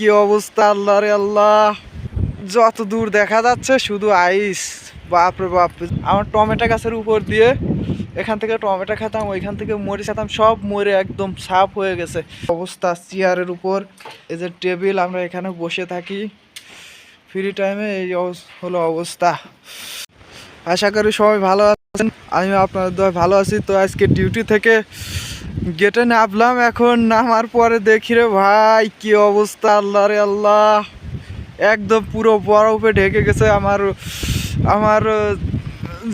কি অবস্থা আল্লাহ রে আল্লাহ? যত দূর দেখা যাচ্ছে শুধু আইস। বাপরে বাপ। আমার টমেটো গাছের উপর দিয়ে এখান থেকে টমেটো খেতাম, ওইখান থেকে মরিচ খেতাম, সব মরে একদম সাফ হয়ে গেছে। অবস্থা চেয়ারের উপর, এই যে টেবিল, আমরা এখানে বসে থাকি। ফ্রি টাইমে এই হলো অবস্থা। আশা করি সবাই ভালো আছেন? আমি আপনাদের দয় ভালো আছি। তো আজকে ডিউটি থেকে গেটে নামলাম। এখন নামার পরে দেখি রে ভাই, কি অবস্থা? আল্লাহ রে আল্লাহ। একদম পুরো বরফে ঢেকে গেছে আমার আমার,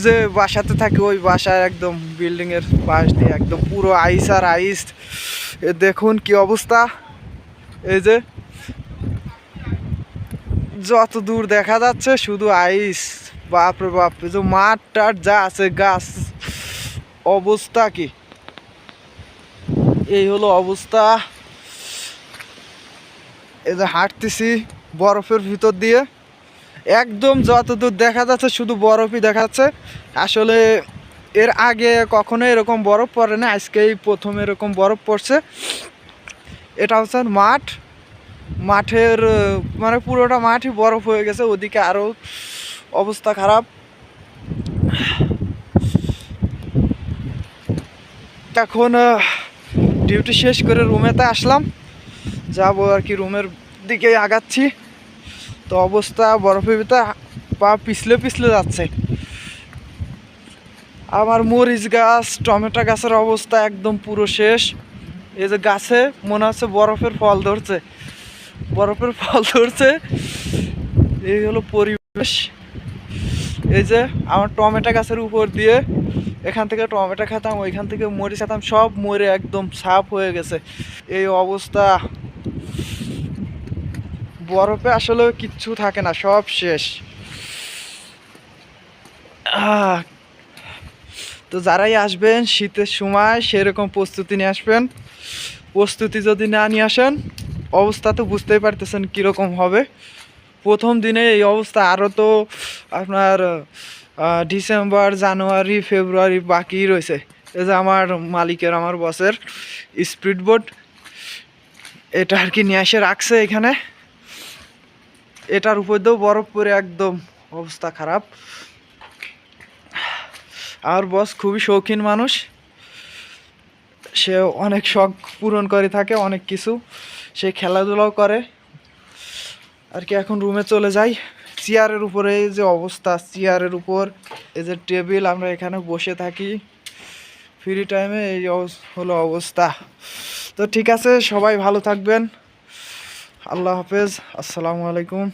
যে বাসাতে থাকে, ওই বাসায় একদম বিল্ডিং এর পাশ দিয়ে একদম পুরো আইস আর আইস দেখুন কি অবস্থা। এই যে যত দূর দেখা যাচ্ছে শুধু আইস বাপরে বাপ যে মাঠ টাট যা আছে, গাছ, অবস্থা কি? এই হলো অবস্থা। এই যে হাঁটতেছি বরফের ভিতর দিয়ে। একদম যতদূর দেখা যাচ্ছে শুধু বরফই দেখা যাচ্ছে। আসলে এর আগে কখনো এরকম বরফ পড়ে না, আজকেই প্রথম এরকম বরফ পড়ছে। এটা হচ্ছে মাঠ। মাঠের মানে পুরোটা মাঠই বরফ হয়ে গেছে, ওদিকে আরও অবস্থা খারাপ। এখন ডিউটি শেষ করে রুমেতে আসলাম। যাব আর কি রুমের দিকে আগাচ্ছি। তো অবস্থা বরফের ভিতরে পা পিছলে পিছলে যাচ্ছে। আমার মরিচ গাছ, টমেটো গাছের অবস্থা একদম পুরো শেষ। এই যে গাছে মনে হচ্ছে বরফের ফল ধরছে। বরফের ফল ধরছে। এই হলো পরিবেশ। এই যে আমার টমেটো গাছের উপর দিয়ে এখান থেকে টমেটো খেতাম, ওইখান থেকে মরিচ খেতাম, সব মরে একদম সাফ হয়ে গেছে। এই অবস্থা। বরফে আসলে কিচ্ছু থাকে না, সব শেষ। তো যারাই আসবেন, শীতের সময় সেরকম প্রস্তুতি নিয়ে আসবেন। প্রস্তুতি যদি না নিয়ে আসেন, অবস্থা তো বুঝতেই পারতেছেন কীরকম হবে। প্রথম দিনে এই অবস্থা আরও তো আপনার ডিসেম্বর জানুয়ারি ফেব্রুয়ারি বাকি রয়েছে এই যে আমার মালিকের আমার বসের স্পিড বোট, এটা আর কি নিয়ে এসে রাখছে এখানে। এটার উপর দিয়েও বরফ পরে একদম অবস্থা খারাপ। আর বস খুবই শৌখিন মানুষ। সে অনেক শখ পূরণ করে থাকে, অনেক কিছু। সে খেলাধুলাও করে। আর কি এখন রুমে চলে যাই। চেয়ারের উপরে, এই যে অবস্থা, চেয়ারের উপর, এই যে টেবিল, আমরা এখানে বসে থাকি। ফ্রি টাইমে এই হলো অবস্থা। তো ঠিক আছে, সবাই ভালো থাকবেন। আল্লাহ হাফেজ, আসসালামু আলাইকুম।